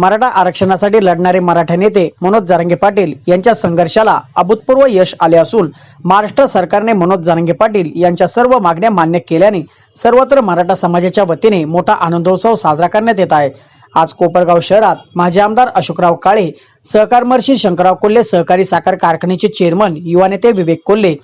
मराठा आरक्षणासाठी लढणारे मराठा नेते मनोज जारंगे पाटील यांच्या संघर्षाला अभूतपूर्व यश आले असून महाराष्ट्र सरकारने मनोज जारंगे पाटील यांच्या सर्व मागण्या मान्य केल्याने सर्वत्र मराठा समाजाच्या वतीने मोठा आनंदोत्सव साजरा करण्यात येत आहे. आज कोपरगाव शहरात माजी आमदार अशोकराव काळे सहकारमर्षी शंकरराव कोल्हे सहकारी साखर कारखान्याचे चेअरमन युवा नेते विवेक कोल्हे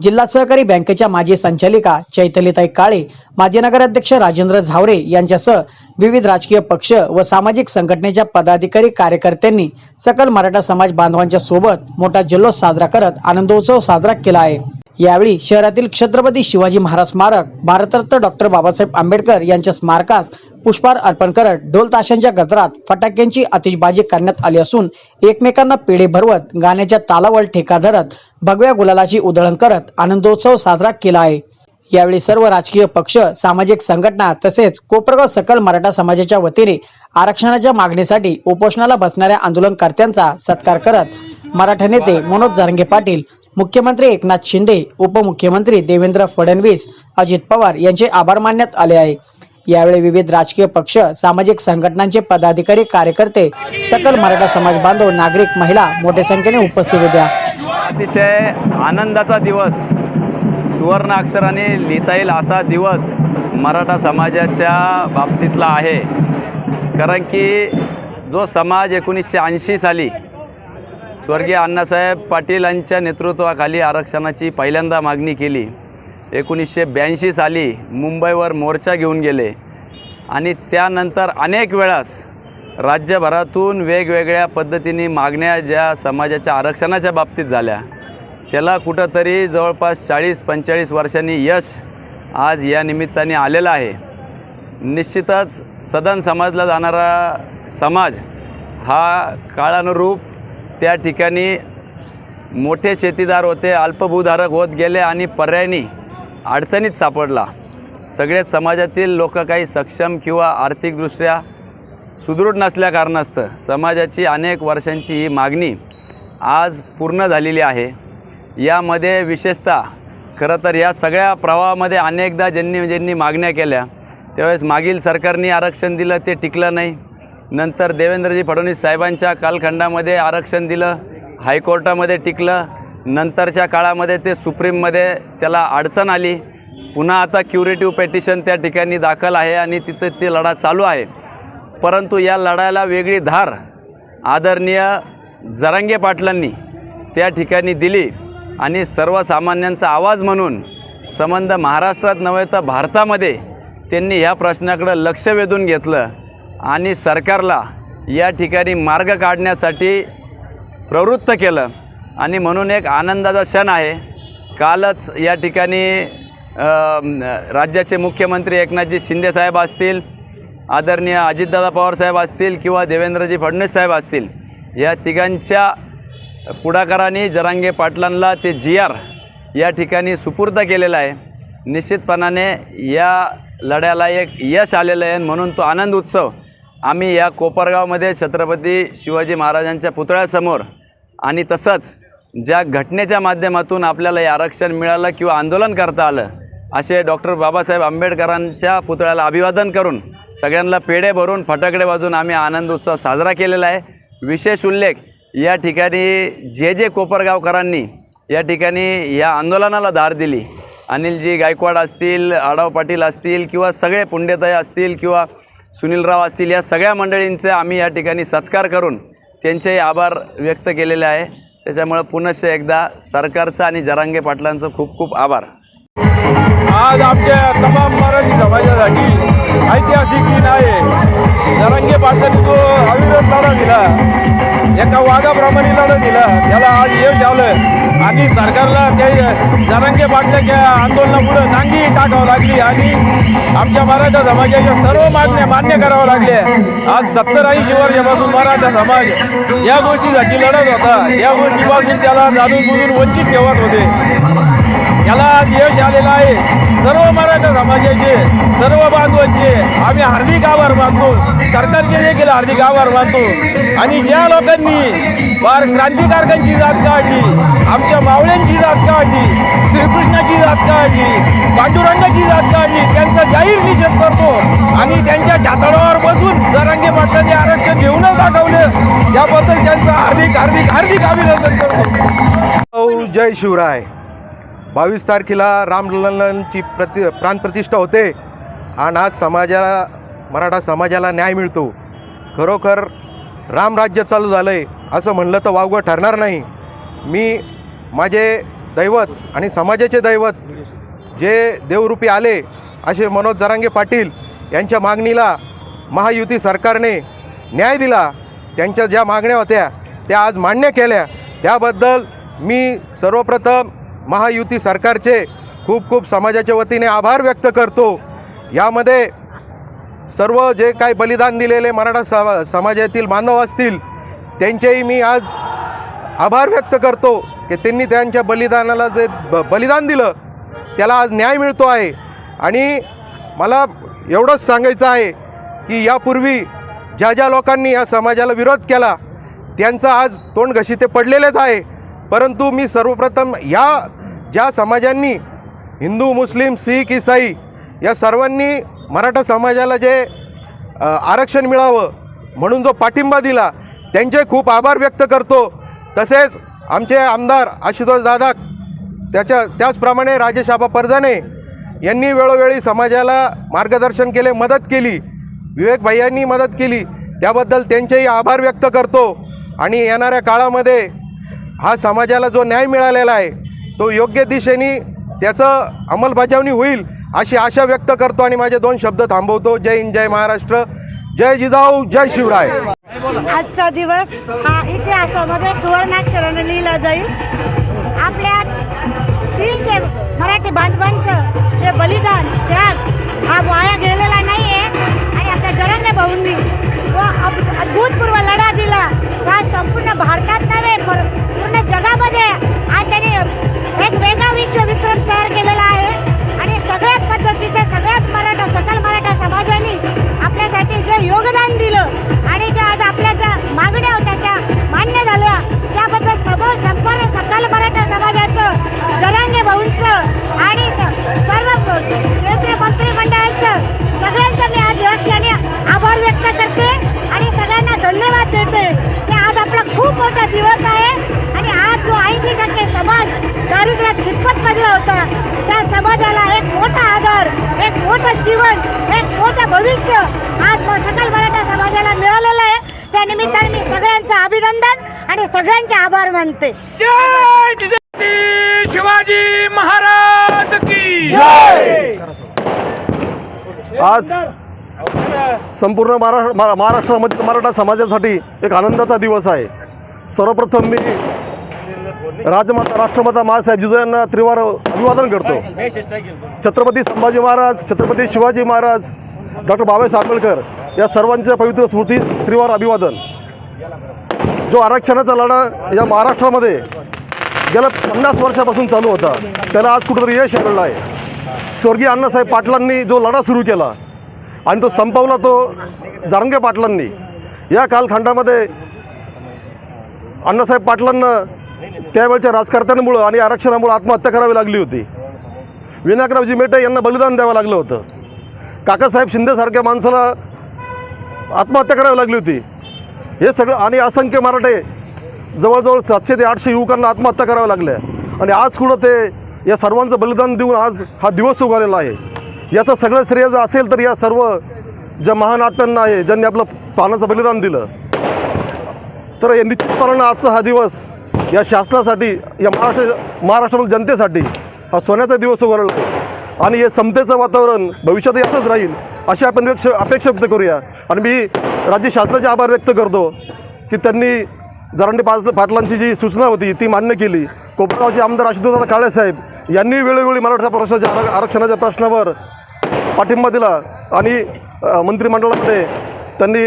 जिल्हा सहकारी बँकेच्या माजी संचालिका चैतलीताई काळे माजी नगराध्यक्ष राजेंद्र झावरे यांच्यासह विविध राजकीय पक्ष व सामाजिक संघटनेच्या पदाधिकारी कार्यकर्त्यांनी सकल मराठा समाज बांधवांच्या सोबत मोठा जल्लोष साजरा करत आनंदोत्सव साजरा केला आहे. यावेळी शहरातील छत्रपती शिवाजी महाराज स्मारक भारतरत्न डॉक्टर बाबासाहेब आंबेडकर यांच्या स्मारकास पुष्पहार अर्पण करत ढोल ताशांच्या गजरात फटाक्यांची आतिषबाजी करण्यात आली असून एकमेकांना पेढे भरवत गाण्याच्या तालावर ठेका धरत भगव्या गुलालाची उधळण करत आनंदोत्सव साजरा केला आहे. यावेळी सर्व राजकीय पक्ष सामाजिक संघटना तसेच कोपरगाव सकल मराठा समाजाच्या वतीने आरक्षणाच्या मागणीसाठी उपोषणाला बसणाऱ्या आंदोलनकर्त्यांचा सत्कार करत मराठा नेते मनोज जारंगे पाटील मुख्यमंत्री एकनाथ शिंदे उपमुख्यमंत्री देवेंद्र फडणवीस अजित पवार यांचे आभार मानण्यात आले आहे. यावेळी विविध राजकीय पक्ष सामाजिक संघटनांचे पदाधिकारी कार्यकर्ते सकल मराठा समाज बांधव नागरिक महिला मोठ्या संख्येने उपस्थित होत्या. अतिशय आनंदाचा दिवस सुवर्ण अक्षराने लिहिता येईल असा दिवस मराठा समाजाच्या बाबतीतला आहे. कारण की जो समाज एकोणीसशे ऐंशी साली स्वर्गीय अण्णासाहेब पाटील यांच्या नेतृत्वाखाली आरक्षणाची पहिल्यांदा मागणी केली. एकोणीसशे ब्याऐंशी साली मुंबईवर मोर्चा घेऊन गेले आणि त्यानंतर अनेक वेळास राज्यभरातून वेगवेगळ्या पद्धतीने मागण्या ज्या समाजाच्या आरक्षणाच्या बाबतीत झाल्या. त्याला कुठंतरी जवळपास चाळीस पंचेचाळीस वर्षांनी यश आज या निमित्ताने आलेलं आहे. निश्चितच सदन समाजला जाणारा समाज हा काळानुरूप त्या ठिकाणी मोठे शेतीदार होते अल्पभूधारक होत गेले आणि पर्यायी अडचणीत सापडला. सगळेच समाजातील लोक काही सक्षम किंवा आर्थिकदृष्ट्या सुदृढ नसल्या कारणास्तव समाजाची अनेक वर्षांची ही मागणी आज पूर्ण झालेली आहे. यामध्ये विशेषतः खरं तर या सगळ्या प्रवाहामध्ये अनेकदा ज्यांनी ज्यांनी मागण्या केल्या त्यावेळेस मागील सरकारने आरक्षण दिलं ते टिकलं नाही. नंतर देवेंद्रजी फडणवीस साहेबांच्या कालखंडामध्ये आरक्षण दिलं हायकोर्टामध्ये टिकलं. नंतरच्या काळामध्ये ते सुप्रीममध्ये त्याला अडचण आली. पुन्हा आता क्युरेटिव्ह पेटिशन त्या ठिकाणी दाखल आहे आणि तिथं ती लढा चालू आहे. परंतु या लढायला वेगळी धार आदरणीय जरांगे पाटलांनी त्या ठिकाणी दिली आणि सर्वसामान्यांचा आवाज म्हणून संबंध महाराष्ट्रात नव्हे तर भारतामध्ये त्यांनी ह्या प्रश्नाकडं लक्ष वेधून घेतलं. आणि सरकारला या ठिकाणी मार्ग काढण्यासाठी प्रवृत्त केलं. आणि म्हणून एक आनंदाचा क्षण आहे. कालच या ठिकाणी राज्याचे मुख्यमंत्री एकनाथजी शिंदेसाहेब असतील आदरणीय अजितदादा पवारसाहेब असतील किंवा देवेंद्रजी फडणवीस साहेब असतील या तिघांच्या पुढाकाराने जरांगे पाटलांना ते जी आर या ठिकाणी सुपूर्द केलेलं आहे. निश्चितपणाने या लढ्याला एक यश आलेलं आहे म्हणून तो आनंद उत्सव आम्ही या कोपरगावमध्ये छत्रपती शिवाजी महाराजांच्या पुतळ्यासमोर आणि तसंच ज्या घटनेच्या माध्यमातून आपल्याला हे आरक्षण मिळालं किंवा आंदोलन करता आलं असे डॉक्टर बाबासाहेब आंबेडकरांच्या पुतळ्याला अभिवादन करून सगळ्यांना पेढे भरून फटाकडे वाजून आम्ही आनंद उत्सव साजरा केलेला आहे. विशेष उल्लेख या ठिकाणी जे जे कोपरगावकरांनी या ठिकाणी या आंदोलनाला धार दिली. अनिलजी गायकवाड असतील आडाव पाटील असतील किंवा सगळे पुंडेताई असतील किंवा सुनीलराव असतील या सगळ्या मंडळींचे आम्ही या ठिकाणी सत्कार करून त्यांचेही आभार व्यक्त केलेले आहे. त्याच्यामुळं पुनश्च एकदा सरकारचं आणि जरांगे पाटलांचं खूप खूप आभार. आज आमच्या तमाम मराठी समाजासाठी ऐतिहासिक दिन आहे. जरंगे पाटलांनी जो अविरत लढा दिला एका वाघाप्रमाणे लढा दिला त्याला आज यश आलं. आणि सरकारला ते जरंगे पाटलाच्या आंदोलनापुढे नांगी टाकावं लागली आणि आमच्या मराठा समाजाच्या सर्व मागण्या मान्य कराव्या लागल्या आज सत्तर ऐंशी वर्षापासून मराठा समाज या गोष्टीसाठी लढत होता. या गोष्टीपासून त्याला जाणून बुजून वंचित ठेवत होते. याला आज यश आलेलं आहे. सर्व मराठा समाजाचे सर्व बांधवांचे आम्ही हार्दिक आभार मानतो. सरकारचे देखील हार्दिक आभार मानतो. आणि ज्या लोकांनी फार क्रांतिकारकांची जात काढली आमच्या मावळ्यांची जात काढली श्रीकृष्णाची जात काढली पांडुरंगाची जात काढली त्यांचा जाहीर निषेध करतो. आणि त्यांच्या छाताडावर बसून जरांगे पाटलांनी आरक्षण घेऊनच दाखवलं. याबद्दल त्यांचं हार्दिक हार्दिक हार्दिक अभिनंदन करतो. जय शिवराय. बावीस तारखेला रामलल्लांची प्रति प्राणप्रतिष्ठा होते आणि आज समाजाला मराठा समाजाला न्याय मिळतो. खरोखर रामराज्य चालू झालं आहे असं म्हणलं तर वावगं ठरणार नाही. मी माझे दैवत आणि समाजाचे दैवत जे देवरूपी आले असे मनोज जरांगे पाटील यांच्या मागणीला महायुती सरकारने न्याय दिला त्यांच्या ज्या मागण्या होत्या त्या आज मान्य केल्या. त्याबद्दल मी सर्वप्रथम महायुती सरकारचे खूप खूप समाजाच्या वतीने आभार व्यक्त करतो. यामध्ये सर्व जे काही बलिदान दिलेले मराठा समा समाजातील मानव असतील त्यांचेही मी आज आभार व्यक्त करतो की त्यांनी त्यांच्या बलिदानाला जे ब बलिदान दिलं त्याला आज न्याय मिळतो आहे. आणि मला एवढंच सांगायचं आहे की यापूर्वी ज्या ज्या लोकांनी या समाजाला विरोध केला त्यांचा आज तोंड घशी ते पडलेलेच आहे. परंतु मी सर्वप्रथम या ज्या समाजांनी हिंदू मुस्लिम शीख इसाई या सर्वांनी मराठा समाजाला जे आरक्षण मिळावं म्हणून जो पाठिंबा दिला त्यांचे खूप आभार व्यक्त करतो. तसेच आमचे आमदार आशुतोष दादा त्याच्या त्याचप्रमाणे राजेश आबा परजाने यांनी वेळोवेळी समाजाला मार्गदर्शन केले मदत केली. विवेक भाईयांनी मदत केली. त्याबद्दल त्यांचेही आभार व्यक्त करतो. आणि येणाऱ्या काळामध्ये हा समाजाला जो न्याय मिळालेला आहे तो योग्य दिशेने त्याचं अंमलबजावणी होईल अशी आशा व्यक्त करतो आणि माझे दोन शब्द थांबवतो. जय हिंद जय महाराष्ट्र जय जिजाऊ जय शिवराय. आजचा दिवस हा इतिहासामध्ये सुवर्णाक्षराने लिहिला जाईल. आपल्या तीनशे मराठी बांधवांचं जे बलिदान त्याग हा वाया गेलेला नाही आहे आणि आपल्या जरांगे भाऊंनी व अभूतपूर्व लढा दिला. त्या संपूर्ण भारतात नव्हे पूर्ण जगामध्ये आज त्यांनी एक दिवस आहे आणि आज जो ऐंशी टक्के समाज दारिद्र्यात खितपत पडला होता त्या समाजाला एक मोठा आधार एक मोठं जीवन एक मोठं भविष्य आज सकल मराठा समाजाला मिळालेलं आहे. त्या निमित्ताने मी सगळ्यांचं अभिनंदन आणि सगळ्यांचे आभार मानते. शिवाजी महाराज की आज संपूर्ण महाराष्ट्र महा- महाराष्ट्रामधील मराठा समाजासाठी एक आनंदाचा दिवस आहे. सर्वप्रथम मी राजमाता राष्ट्रमाता महासाहेब जिजू यांना त्रिवार अभिवादन करतो. छत्रपती संभाजी महाराज छत्रपती शिवाजी महाराज डॉक्टर बाबासाहेब आंबेडकर या सर्वांच्या पवित्र स्मृतीस त्रिवार अभिवादन. जो आरक्षणाचा लढा या महाराष्ट्रामध्ये गेल्या पन्नास वर्षापासून चालू होता त्याला आज कुठंतरी यश आलेलं आहे. स्वर्गीय अण्णासाहेब पाटलांनी जो लढा सुरू केला आणि तो संपवला तो जारंगे पाटलांनी या कालखंडामध्ये अण्णासाहेब पाटलांना त्यावेळच्या राजकारत्यांमुळं आणि आरक्षणामुळं आत्महत्या करावी लागली होती. विनायकरावजी मेटे यांना बलिदान द्यावं लागलं होतं. काकासाहेब शिंदेसारख्या माणसाला आत्महत्या करावी लागली होती. हे सगळं आणि असंख्य मराठे जवळजवळ सातशे ते आठशे युवकांना आत्महत्या कराव्या लागल्या. आणि आज कुठं ते या सर्वांचं बलिदान देऊन आज हा दिवस उभारलेला आहे. याचं सगळं श्रेय जर असेल तर या सर्व ज्या महान आत्म्यांना आहे ज्यांनी आपलं पानाचं बलिदान दिलं तर या निश्चितपणानं आजचा हा दिवस या शासनासाठी या महाराष्ट्र महाराष्ट्रातील जनतेसाठी हा सोन्याचा दिवस उभारला आहे आणि हे समतेचं वातावरण भविष्यातही असंच राहील अशी आपण व्यक्ष अपेक्षा व्यक्त करूया. आणि मी राज्य शासनाचे आभार व्यक्त करतो की त्यांनी जरांडे पाच पाटलांची जी सूचना होती ती मान्य केली. कोपरगावचे आमदार आशुतोषदा काळेसाहेब यांनी वेळोवेळी मराठा प्रश्नाच्या आर आरक्षणाच्या प्रश्नावर पाठिंबा दिला. आणि मंत्रिमंडळामध्ये त्यांनी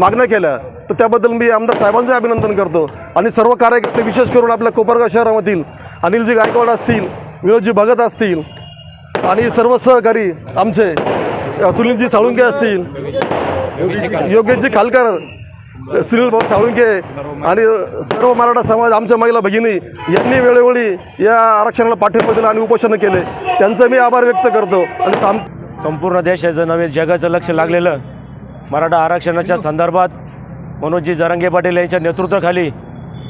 मागण्या केल्या. तर त्याबद्दल मी आमदार साहेबांचे अभिनंदन करतो. आणि सर्व कार्यकर्ते विशेष करून आपल्या कोपरगाव शहरामधील अनिलजी गायकवाड असतील विनोदजी भगत असतील आणि सर्व सहकारी आमचे सुनीलजी साळुंके असतील योगेशजी खालकर सुनील भाऊ साळुंके आणि सर्व मराठा समाज आमच्या महिला भगिनी यांनी वेळोवेळी या आरक्षणाला पाठिंबा दिला आणि उपोषणं केले. त्यांचं मी आभार व्यक्त करतो आणि थांब संपूर्ण देशाचं नव्हे जगाचं लक्ष लागलेलं मराठा आरक्षणाच्या संदर्भात मनोजी जरांगे पाटील यांच्या नेतृत्वाखाली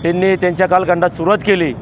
त्यांनी त्यांच्या कालखंडात सुरुवात केली.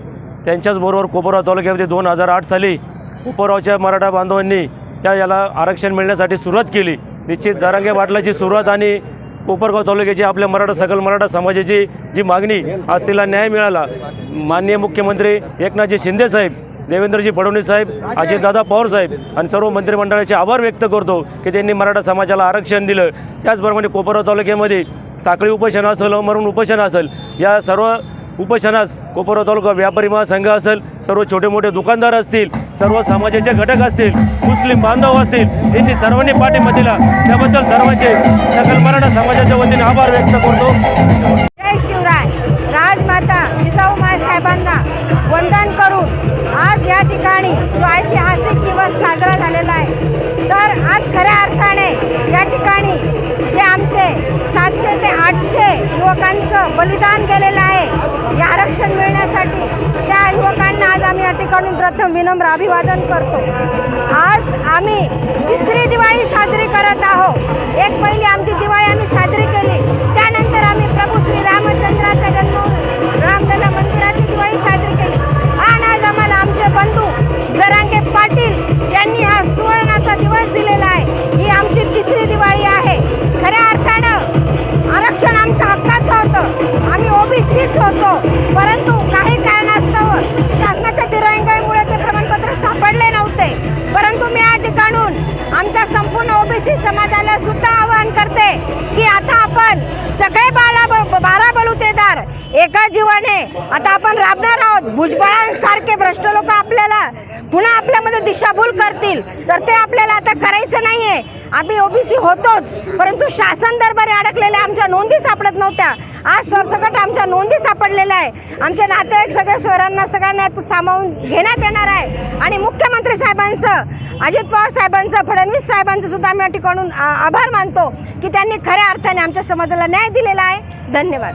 त्यांच्याचबरोबर कोपरगाव तालुक्यामध्ये दोन हजार आठ साली कोपरगावच्या मराठा बांधवांनी या याला आरक्षण मिळण्यासाठी सुरुवात केली. निश्चित जरांगे पाटलाची सुरुवात आणि कोपरगाव तालुक्याची आपल्या मराठा सकल मराठा समाजाची जी मागणी आज तिला न्याय मिळाला. माननीय मुख्यमंत्री एकनाथजी शिंदेसाहेब देवेंद्रजी फडणवीस साहेब अजितदादा पवार साहेब आणि सर्व मंत्रिमंडळाचे आभार व्यक्त करतो की त्यांनी मराठा समाजाला आरक्षण दिलं. त्याचप्रमाणे कोपरगाव तालुक्यामध्ये साखळी उपोषण असेल मरून उपोषण असेल या सर्व उपोषणास कोपरगाव तालुका व्यापारी महासंघ असेल सर्व छोटे मोठे दुकानदार असतील सर्व समाजाचे घटक असतील मुस्लिम बांधव असतील यांनी सर्वांनी पाठिंबा दिला त्याबद्दल सर्वांचे सकल मराठा समाजाच्या वतीने आभार व्यक्त करतो. जय शिवराय. राजमाता जिजाऊ साहेबांना वंदन करून आज या ठिकाणी जो ऐतिहासिक दिवस साजरा झालेला आहे तर आज खऱ्या अर्थाने या ठिकाणी जे आमचे सातशे ते आठशे युवकांचं बलिदान गेलेलं आहे. हे आरक्षण मिळण्यासाठी त्या युवकांना आज आम्ही या ठिकाणी प्रथम विनम्र अभिवादन करतो. आज आम्ही तिसरी दिवाळी साजरी करत आहोत. एक पहिली आमची दिवाळी आम्ही साजरी केली. त्यानंतर आम्ही प्रभू श्री रामचंद्राचा जन्म रामलला मंदिराची दिवाळी साजरी केली. आणि आज आम्हाला आमचे बंधू जरांगे पाटील यांनी हा सुवर्णाचा दिवस दिलेला आहे. ही आमची तिसरी दिवाळी आमच्या हक्काचं आता करायचं आहे आम्ही ओबीसी होतोच परंतु शासन दरबारी अडकलेल्या आमच्या नोंदी सापडत नव्हत्या. आज सरसकट आमच्या नोंदी सापडलेल्या आहे. आमचे नातेवाईक सगळ्या शहरांना सगळ्यांना सामावून घेण्यात येणार आहे. आणि मुख्यमंत्री साहेबांचं अजित पवार साहेबांचं फडणवीस साहेबांचं सुद्धा आम्ही या ठिकाणून आभार मानतो की त्यांनी खऱ्या अर्थाने आमच्या समाजाला न्याय दिलेला आहे. धन्यवाद.